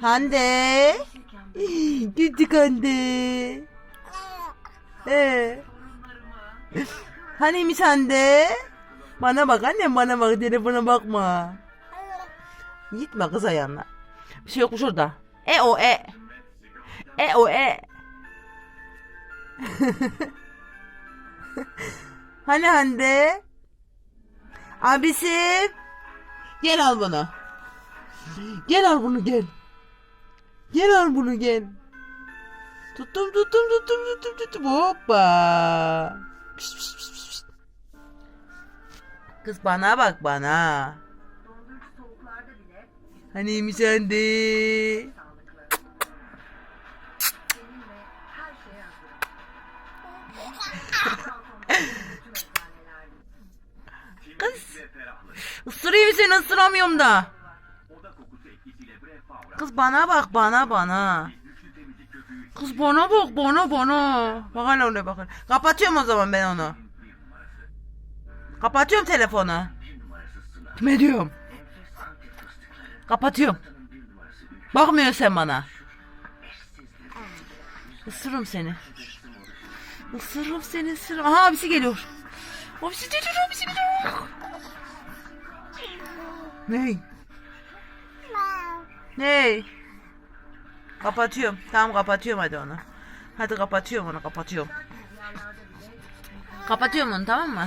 Hande. Küçük Hande. Ee. Haniymiş Hande? Bana bak annem bana bak telefona bakma. Gitme kız ayağına. Bir şey yokmuş orada. E o e. E o e. hani Hande? Abisi. Gel al bunu. Gel al bunu gel. Gel al bunu gel. Tuttum tuttum tuttum tuttum tuttum. Hoppa. Pişt, pişt, pişt, pişt. Kız bana bak bana. Haniymiş Hande. Kız. Isırayım seni ısıramıyorum da. Kız bana bak bana bana. Kız bana bak bana bana. Bak hala oraya bak. Kapatıyorum o zaman ben onu. Kapatıyorum telefonu. Ne diyorum? Kapatıyorum. Bakmıyor sen bana. Isırırım seni. Isırırım seni ısırırım. Aha abisi geliyor. Abisi geliyor abisi geliyor. Ney? Ney? Kapatıyorum. Tamam kapatıyorum hadi onu. Hadi kapatıyorum onu kapatıyorum. Kapatıyorum onu tamam mı?